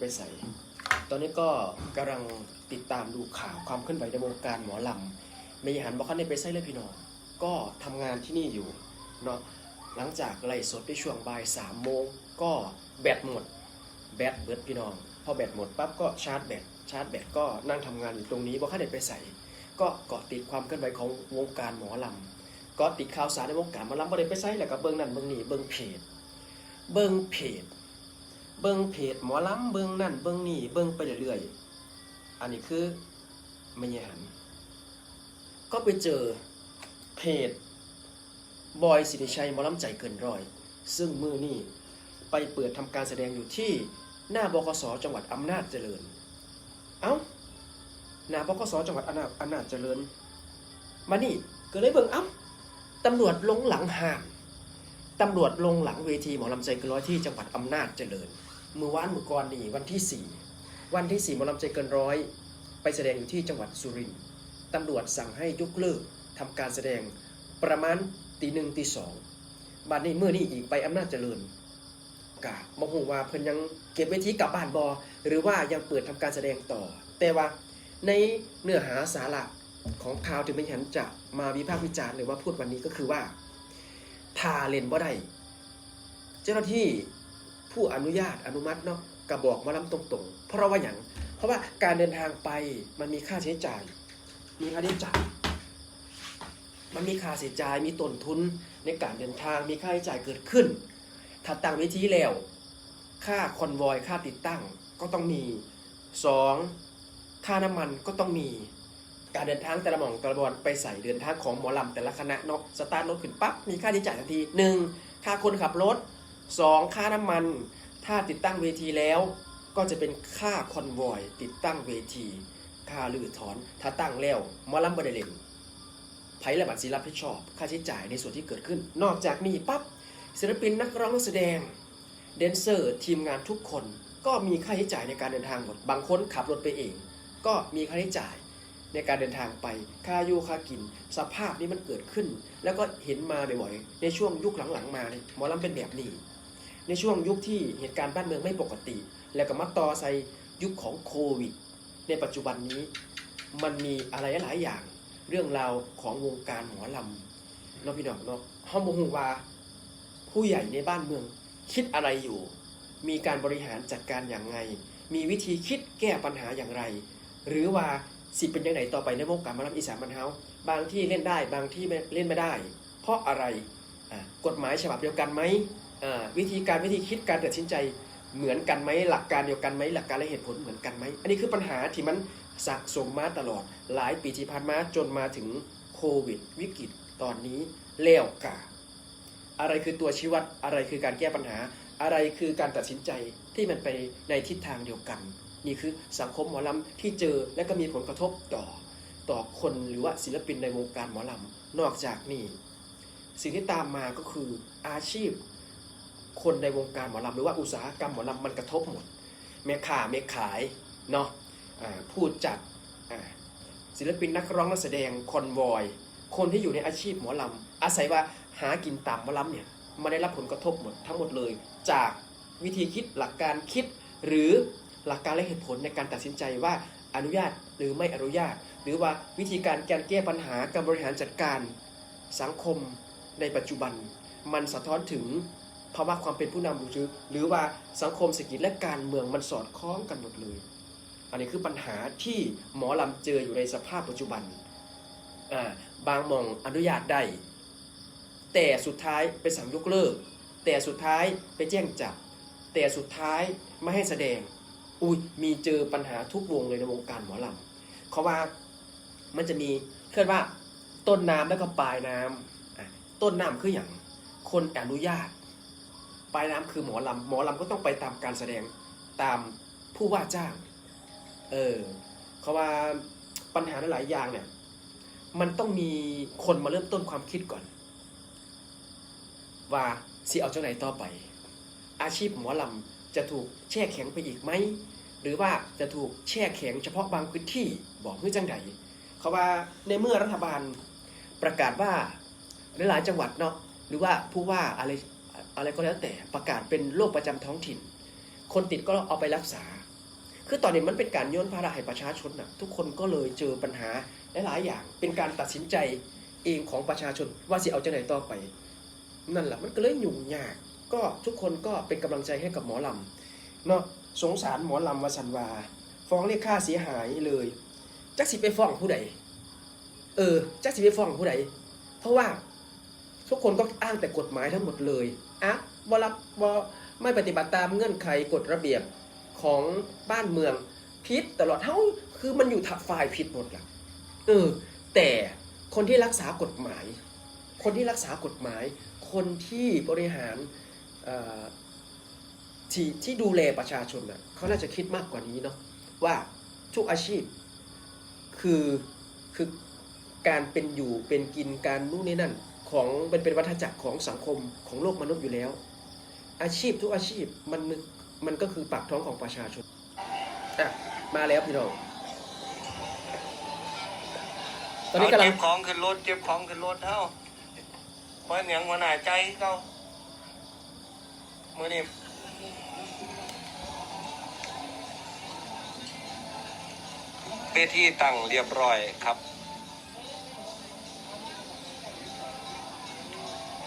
ไปใส่ ตอนนี้ก็กำลังติดตามดูข่าวความเคลื่อนไหวในวงการหมอลำไม่หันบอกเขาได้ไปใส่เลยพี่น้อง ก็ทำงานที่นี่อยู่เนาะ หลังจากไล่สดในช่วงบ่ายสามโมงก็แบตหมด แบตเบิดพี่น้อง พอแบตหมดปั๊บก็ชาร์จแบต ชาร์จแบตก็นั่งทำงานอยู่ตรงนี้บอกเขาได้ไปใส่ก็เกาะติดความเคลื่อนไหวของวงการหมอลำก็ติดข่าวสารในวงการหมอลำบ่ได้ไปใส่แล้วก็เบิ่งนั่นเบิ่งนี่เบิ่งเพจ เบิ่งเพจ เบิ่งเพจหมอลำเบิ่งนั่นเบิ่งนี่เบิ่งไปเรื่อยๆ อันนี้คือไม่ยหัน ก็ไปเจอเพจบอยสิริชัยหมอลำใจเกินร้อย ซึ่งมือนี่ไปเปิดทำการแสดงอยู่ที่หน้าบกสจังหวัดอำนาจเจริญ เอ้า หน้าบกสจังหวัดอำนาจอำนาจเจริญ มานี่ก็เลยเบิ่งอ้าตำรวจลงหลังห่านตำรวจลงหลังเวทีหมอลำใจเกินร้อยที่จังหวัดอำนาจเจริญ มือวานมือก่อนนี่วันที่ 4 วันที่4หมอลำใจเกินร้อย ไปแสดงอยู่ที่จังหวัดสุรินทร์ตำรวจสั่งให้ยกเลิกทำการแสดงประมาณตีหนึ่งตีสองบัดนี้เมื่อนี้อีกไปอำนาจเจริญกะมองว่าเพิ่นยังเก็บเวทีกลับบ้านบอหรือว่ายังเปิดทำการแสดงต่อ แต่ว่าในเนื้อหาสาระของข่าวที่ไม่ฉันจะมาวิพากษ์วิจารณ์หรือว่าพูดวันนี้ก็คือว่าทาเลนบ่ได้ เจ้าหน้าที่ ผู้อนุญาตอนุมัติเนาะกระบอกมาล้ำตรงๆ เพราะว่าอย่างเพราะว่าการเดินทางไปมันมีค่าใช้จ่าย มีค่าใช้จ่าย มันมีค่าใช้จ่ายมีต้นทุนในการเดินทางมีค่าใช้จ่ายเกิดขึ้น ถ้าตั้งเวทีแล้ว ค่าคอนวอยค่าติดตั้งก็ต้องมีสองค่าน้ำมันก็ต้องมีการเดินทางแต่ละหม่องแต่ละบอนไปใส่เดินทางของหมอลำแต่ละคณะเนาะสตาร์ทรถขึ้นปั๊บมีค่าใช้จ่ายทันทีหนึ่งค่าคนขับรถ สองค่าน้ำมัน ถ้าติดตั้งเวทีแล้ว ก็จะเป็นค่าคอนวอยติดตั้งเวทีค่าลือถอน ถ้าตั้งแล้วมอลำบดเลนไผ่และบัตรสีรับผิดชอบ ค่าใช้จ่ายในส่วนที่เกิดขึ้น นอกจากนี้ปั๊บศิลปินนักร้องนักแสดงแดนเซอร์ทีมงานทุกคน ก็มีค่าใช้จ่ายในการเดินทางหมด บางคนขับรถไปเอง ก็มีค่าใช้จ่ายในการเดินทางไป ค่าอยู่ค่ากิน สภาพนี้มันเกิดขึ้น แล้วก็เห็นมาบ่อยๆ ในช่วงยุคหลังๆ มาเนี่ยหมอลำเป็นแบบนี้ ในช่วงยุคที่เหตุการณ์บ้านเมืองไม่ปกติ แล้วก็มาต่อใส่ยุคของโควิด ในปัจจุบันนี้ มันมีอะไรหลายอย่าง เรื่องราวของวงการหมอลำเนาะพี่น้องเนาะห้องมงวาผู้ใหญ่ในบ้านเมืองคิดอะไรอยู่ มีการบริหารจัดการอย่างไรมีวิธีคิดแก้ปัญหาอย่างไร หรือว่าสิเป็นยังไงต่อไปในวงการหมอลำอีสานบันเทาบางที่เล่นได้บางที่เล่นไม่ได้ เพราะอะไรกฎหมายฉบับเดียวกันไหม วิธีการวิธีคิดการตัดสินใจเหมือนกันไหมหลักการเดียวกันไหมหลักการและเหตุผลเหมือนกันไหมอันนี้คือปัญหาที่มันสะสมมาตลอด หลายปีที่ผ่านมาจนมาถึงโควิด วิกฤตตอนนี้แล้วกาอะไรคือตัวชี้วัดอะไรคือการแก้ปัญหา อะไรคือการตัดสินใจที่มันไปในทิศทางเดียวกัน นี่คือสังคมหมอลำที่เจอและก็มีผลกระทบต่อ ต่อคนหรือว่าศิลปินในวงการหมอลำนอกจากนี้ สิ่งที่ตามมาก็คืออาชีพ คนในวงการหมอลำหรือว่าอุตสาหกรรมหมอลำมันกระทบหมดแม่าแม่ขายเนาะผู้จัดศิลปินนักร้องนักแสดงคอนวอย คนที่อยู่ในอาชีพหมอลำอาศัยว่าหากินตามหมอลำเนี่ยมาได้รับผลกระทบหมดทั้งหมดเลย จากวิธีคิดหลักการคิด หรือหลักการและเหตุผลในการตัดสินใจว่าอนุญาตหรือไม่อนุญาต หรือว่าวิธีการการแก้ปัญหาการบริหารจัดการสังคมในปัจจุบัน มันสะท้อนถึง ภาวะความเป็นผู้นำหรือหรือว่าสังคมเศรษฐกิจและการเมืองมันสอดคล้องกันหมดเลย อันนี้คือปัญหาที่หมอลำเจออยู่ในสภาพปัจจุบันบางมองอนุญาตได้แต่สุดท้ายไปสั่งยกเลิก แต่สุดท้ายไปแจ้งจับ แต่สุดท้ายไม่ให้แสดงอุ้ยมีเจอปัญหาทุกวงเลยในวงการหมอลำเขาว่ามันจะมีเคลื่อนว่าต้นน้ำแล้วก็ปลายน้ำต้นน้ำคืออย่างคนอนุญาต ลายน้ำคือหมอลำหมอลำก็ต้องไปตามการแสดงตามผู้ว่าจ้าง เออเขาว่าปัญหาหลายอย่างเนี่ย มันต้องมีคนมาเริ่มต้นความคิดก่อน ว่าสิเอาเจ้าไหนต่อไป อาชีพหมอลำจะถูกแช่แข็งไปอีกไหมหรือว่าจะถูกแช่แข็งเฉพาะบางพื้นที่บอกเพื่อจังไดเขาว่าในเมื่อรัฐบาลประกาศว่าหลายจังหวัดเนาะหรือว่าผู้ว่าอะไร อะไรก็แล้วแต่ประกาศเป็นโรคประจำท้องถิ่น คนติดก็เอาไปรักษา คือตอนนี้มันเป็นการโยนภาระให้ประชาชนนะทุกคนก็เลยเจอปัญหาหลายๆอย่าง เป็นการตัดสินใจเองของประชาชนว่าสิเอาจะไหนต่อไป นั่นแหละมันก็เลยยุ่งยากก็ทุกคนก็เป็นกำลังใจให้กับหมอลำเนาะสงสารหมอลำวสันวา ฟ้องเรียกค่าเสียหายเลยจักสิไปฟ้องผู้ใดเออจักสิไปฟ้องผู้ใดเพราะว่า ทุกคนก็อ้างแต่กฎหมายทั้งหมดเลยอะบ่รับบ่ไม่ปฏิบัติตามเงื่อนไขกฎระเบียบของบ้านเมืองผิดตลอดเท่าคือมันอยู่ทับฝ่ายผิดหมดละเออ แต่คนที่รักษากฎหมาย คนที่รักษากฎหมาย คนที่บริหารออที่ที่ดูแลประชาชนน่ะเขาน่าจะคิดมากกว่านี้เนาะว่าทุกอาชีพคือคือการเป็นอยู่เป็นกินการนู่นนี่นั่น ของเป็นเป็นวัฏจักรของสังคมของโลกมนุษย์อยู่แล้ว อาชีพทุกอาชีพมันมันก็คือปากท้องของประชาชนอะมาแล้วพี่น้องตอนนี้กำลังเก็บของขึ้นรถเก็บของขึ้นรถเท่าเพราะหยังวันหนาใจเก้ามื่อนี้เวทีตั้งเรียบร้อยครับ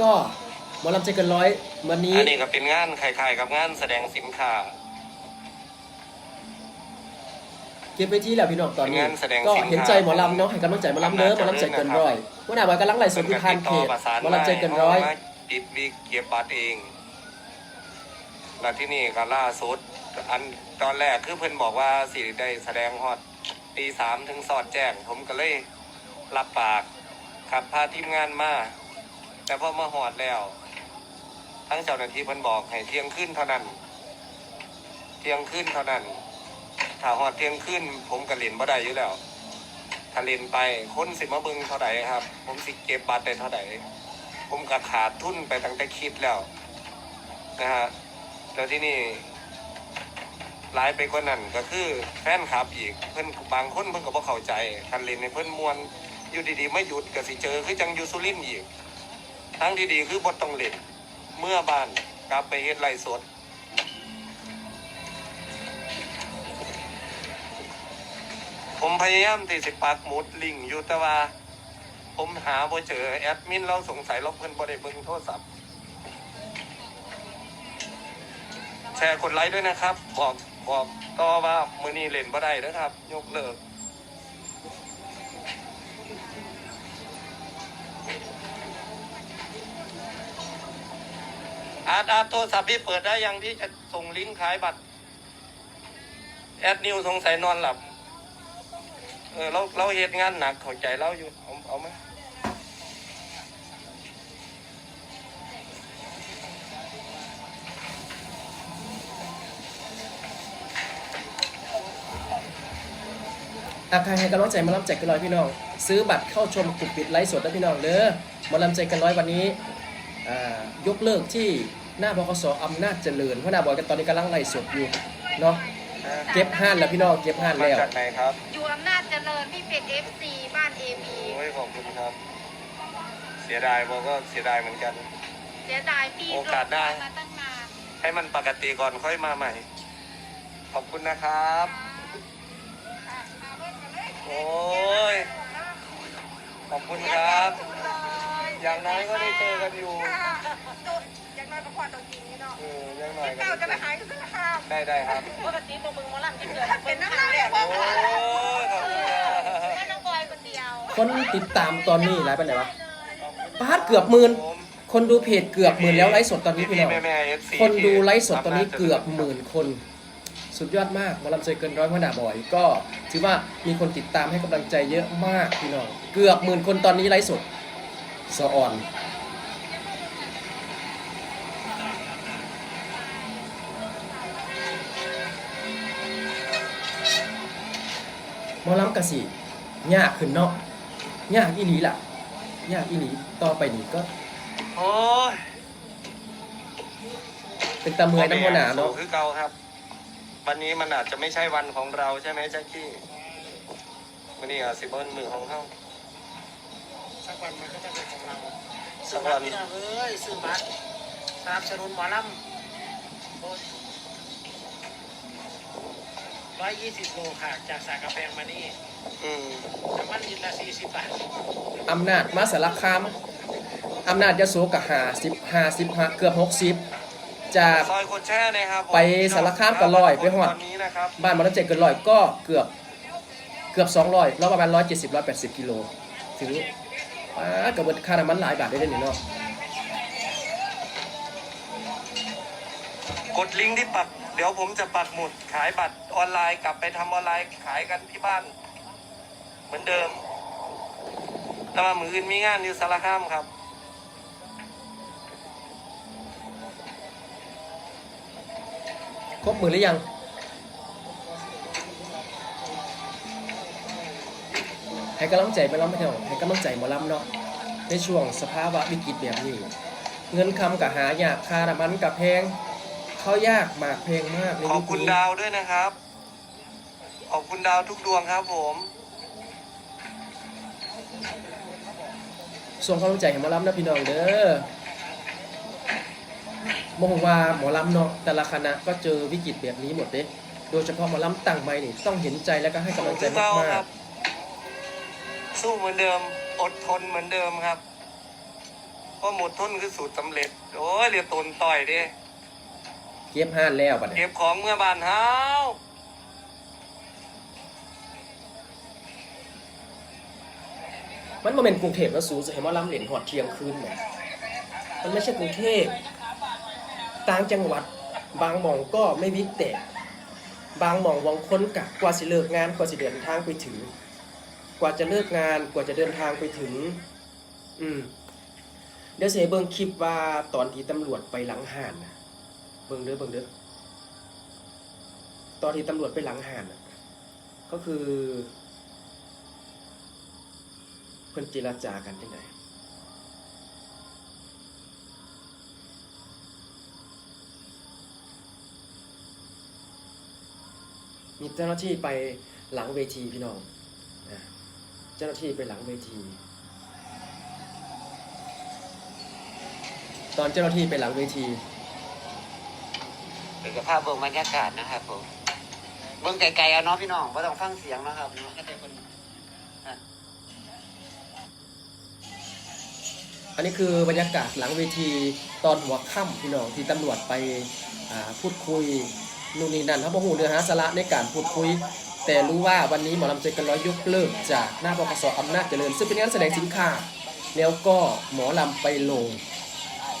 ก็หมอลำใจเกินร้อยวันนี้อันนี้ก็เป็นงานคล้ายๆกับงานแสดงสินค้า เก็บไปที่แล้วพี่น้องตอนนี้งานแสดงก็สินค้าเห็นใจหมอลำเนาะให้กำลังใจหมอลำเด้อหมอลำใจเกินร้อยวันหน้าวันกำลังไล่สดที่คานเขตหมอลำใจเกินร้อยมาติดวิกเก็บบัตรเองแล้วที่นี่ก็ล่าสุดอันตอนแรกคือเพิ่นบอกว่าสิได้แสดงฮอดตีสามถึงสอดแจ้ง ผมก็เลยรับปากขับพาทีมงานมา แต่พอมาหอดแล้ว ทั้งเจ้าหน้าที่เพิ่นบอกให้เที่ยงขึ้นเท่านั้น เที่ยงขึ้นเท่านั้น ถ้าหอดเที่ยงขึ้น ผมก็เล่นบ่ได้อยู่แล้วถ้าเล่นไปคนสิมาเบิงเท่าไหร่ครับ ผมสิเก็บบัตรได้เท่าไหร่ผมก็ขาดทุนไปตั้งแต่คิดแล้วนะฮะแล้วที่นี่หลายไปกว่านั้นก็คือแฟนคลับอีกเพิ่อนบางคนเพิ่อนก็บ่เข้าใจคันเล่นในเพิ่อนมวนอยู่ดีๆไม่หยุดก็สิเจอคือจังยู่สุรินอีก ทั้งที่ดีคือบ่ต้องเล่น เมื่อบ้านกลับไปเฮ็ดไรสด ผมพยายามที่สิปักหมุดลิงอยู่แต่ว่า ผมหาบ่เจอแอดมินเราสงสัยเราเพิ่นบ่ได้เบิ่งโทรศัพท์ แชร์กดไลค์ด้วยนะครับ บอกบอกต่อว่ามือนี้เล่นบ่ได้นะครับ ยกเลิก อาร์ตอาร์ตโทรศัพท์พี่เปิดได้ยังที่จะส่งลิงก์ขายบัตร แอดนิวสงสัยนอนหลับ เออเราเราเหตุงานหนักเข้าใจเราอยู่ เอาเอาไหมอาใครให้กำลังใจมาลำใจกันร้อยพี่น้อง ซื้อบัตรเข้าชมกลุ่มปิดไลฟ์สดนะพี่น้องเด้อมาลำใจกันร้อยวันนี้ ยกเลิกที่หน้าบกสอำนาจเจริญเพราะหน้าบอยกันตอนนี้กำลังไลฟ์สดอยู่เนาะเก็บห้านแล้วพี่น้องเก็บห้านมาแล้ว จากไหนครับอยู่อำนาจเจริญพี่เป็ด FC บ้าน AB โอ้ยขอบคุณครับ เสียดายบอกก็เสียดายเหมือนกัน เสียดายพี่โอกาสได้รอมาตั้งนานให้มันปกติก่อนค่อยมาใหม่ ขอบคุณนะครับ โอ้ย ขอบคุณครับ อย่างน้อยก็ได้เจอกันอยู่ยังน้อยก็พอต้องกินนี่เนาะเออยังหน่อยก็เจ้าจะไปได้หายกันนะครับได้ได้ครับ ปกติตัวมึงมอลำจะเกิดเป็นน้ำลายเลยโอ้ยขอบคุณครับแค่น้องบอยคนเดียวคนติดตามตอนนี้ไลฟ์ไปไหนวะปาดเกือบหมื่นผมคนดูเพจเกือบหมื่นแล้วไลฟ์สดตอนนี้พี่น้องแม่แม่เอฟซีคนดูไลฟ์สดตอนนี้เกือบหมื่นคน สุดยอดมากหมาลำใจเกินร้อยพนาบ่อย ก็ถือว่ามีคนติดตามให้กำลังใจเยอะมากพี่น้อง เกือบหมื่นคนตอนนี้ไลฟ์สด สะอ่อน หมอลำกะสิยากขึ้นเนาะยากอีหลีล่ะยากอีหลีต่อไปนี้ก็ โอ้ยเป็นตาเมือยน้ำหัวหนาเนาะ สู้คือเก่าครับ วันนี้มันอาจจะไม่ใช่วันของเราใช่ไหมแจ็คกี้วันนี้อาจสิบเบิ้ลมือของเขาสัก วันมันก็จะเป็นของเราสัซื้อกวับัตนรพี่น้องเอ้ยซื้อบัตรสนับสนุนหมอลำโอ้ยรร้อยยี่สิบโลค่ะ จากสากกระแพงมานี่อืมน้ำมันลิตรละสี่สิบบาทอำนาจมาสารคามอำนาจยโสกับหาสิบห้าสิบห้าเกือบหกสิบจาก ซอยคนแช่นะครับผมไปสารคามก็ร้อยไปฮอด ตอนนี้นะครับบ้านมอเตอร์เจ็ดเกินร้อยก็เกือบเกือบสองร้อยแล้วประมาณร้อยเจ็ดสิบร้อยแปดสิบกิโลถึง ป้ากระเบิดค่าน้ำมันหลายบาทได้เลยนี่เนาะกดลิงก์ที่ปัก เดี๋ยวผมจะปักหมุดขายบัตรออนไลน์กลับไปทำออนไลน์ขายกันที่บ้าน เหมือนเดิมแล้วมามืออื่นมีงานอยู่สารคามครับ ครบมือหรือยัง ให้กำลังใจไปแล้วไม่เท่าให้กำลังใจหมอลำเนาะในช่วงสภาวะวิกฤตแบบนี้ เงินคำกับหายากค่าน้ำมันกับแพงเขายากมากเพลงมากในขอบยุคคุณนี้ดาวด้วยนะครับ ขอบคุณดาวทุกดวงครับผม ส่งกำลังใจให้หมอลำนะพี่น้องเด้อมองว่าหมอลำเนาะแต่ละคณะก็เจอวิกฤตแบบนี้หมดเด้โดยเฉพาะหมอลำตั้งใหม่นี่ต้องเห็นใจแล้วก็ให้กำลังใจสู้มาครักบ สู้เหมือนเดิม อดทนเหมือนเดิมครับเพราะหมดทนคือสูตรสำเร็จ โอ้ยเรียกตนต่อยดิๆเก็บห้านแล้วบัดนี้เก็บของเมื่อบานเฮามันมาเป็นกรุงเทพแล้วสูงจะเห็นหมอลำเหรียญหอดเที่ยงคืนเนี่ยมันไม่ใช่กรุงเทพต่างจังหวัด บางหม่องก็ไม่วิกแตกบางหม่องวังค้นกะกว่าสิเลิกงานกว่าสิเดินทางไปถึง กว่าจะเลิกงานกว่าจะเดินทางไปถึง อืมเดี๋ยวเสียเบิ่งคลิปว่าตอนที่ตำรวจไปหลังห่านนะเบิ่งเด้อเบิ่งเด้อตอนที่ตำรวจไปหลังห่านนะก็คือ เพิ่นเจรจากันจังไดมีเจ้าหน้าที่ไปหลังเวทีพี่น้องอะ เจ้าหน้าที่ไปหลังเวที ตอนเจ้าหน้าที่ไปหลังเวทีเป็นกับภาพเบิ่งบรรยากาศนะครับผมเบิ่งไกลๆเอาเนาะพี่น้องไม่ต้องฟังเสียงนะครับเนาะแค่แต่คนอันนี้คือบรรยากาศหลังเวทีตอนหัวค่ำพี่น้องที่ตำรวจไปอ่าพูดคุยนู่นนี่นั่นเขาบอกหูเนื้อหาสาระในการพูดคุย แต่รู้ว่าวันนี้หมอลำใจกันร้อยยกเลิกจากหน้าบกสอำนาจเจริญ ซึ่งเป็นงานแสดงสินค้า แล้วก็หมอลำไปลง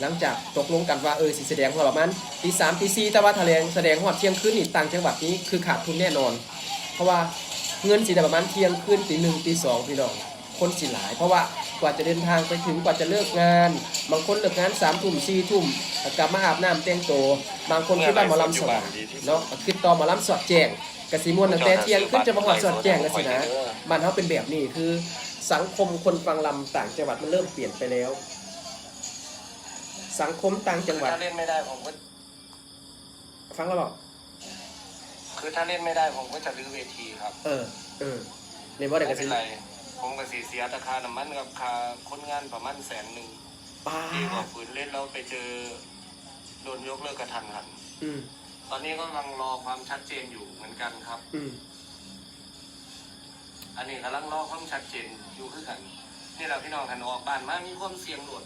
หลังจากตกลงกันว่าเออสิแสดงประมาณตีสามตีสี่แต่ว่าแถลงแสดงหอดเที่ยงคืนนี่ต่างจังหวัดนี้คือขาดทุนแน่นอน เพราะว่าเงินสิได้ประมาณเที่ยงคืนตีหนึ่งตีสองพี่น้องคนสิหลาย เพราะว่ากว่าจะเดินทางไปถึงกว่าจะเลิกงานบางคนเลิกงานสามทุ่มสี่ทุ่มกลับมาอาบน้ำแต่งตัวบางคนคิดว่าหมอลำสว่างเนาะคิดต่อหมอลำสอดแจง กสิมวนตั้งแต่เที่ยงขึ้นจะมาหอดสอดแจงกันสินะบ้านเขาเป็นแบบนี้คือ สังคมคนฟังลำต่างจังหวัดมันเริ่มเปลี่ยนไปแล้ว สังคมต่างจังหวัดถ้าเล่นไม่ได้ผมก็ฟังแล้วบอกคือถ้าเล่นไม่ได้ผมก็จะรื้อเวทีครับ เออ เออเรียนว่าไม่เด็กกเป็สินไรผมก็สีเสียราคาน้ำมันกับค่าคนงานประมาณแสนหนึ่งป้าดีกว่าฝืนเล่นแล้วไปเจอโดนยกเลิกกระทันหันอืม ตอนนี้ก็กำลังรอความชัดเจนอยู่เหมือนกันครับ อืมอันนี้กำลังรอความชัดเจนอยู่คือกันนี่เราพี่น้องกันออกบ้านมามีความเสี่ยงหลด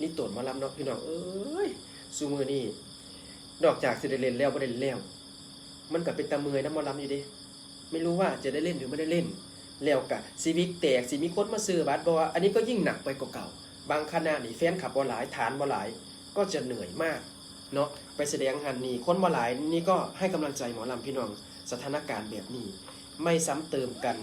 นี่ตรวจมาลำเนาะพี่น้องเอ้ยซูมือนี่นอกจากสิได้เล่นแล้วบ่ได้เล่นแล้ว มันก็เป็นตาเมือยน้ำหมอลำอยู่เดิไม่รู้ว่าจะได้เล่นหรือไม่ได้เล่น แล้วกะซีวิกแตกสิมีคนมาซื้อบัตรบ่ว่าอันนี้ก็ยิ่งหนักไปกว่าเก่า บางคณะนี่แฟนขับบ่หลายฐานบ่หลายก็จะเหนื่อยมากเนาะไปแสดงหันนี่คนบ่หลายนี่ก็ให้กำลังใจหมอลำพี่น้องสถานการณ์แบบนี้ ไม่ซ้ำเติมกัน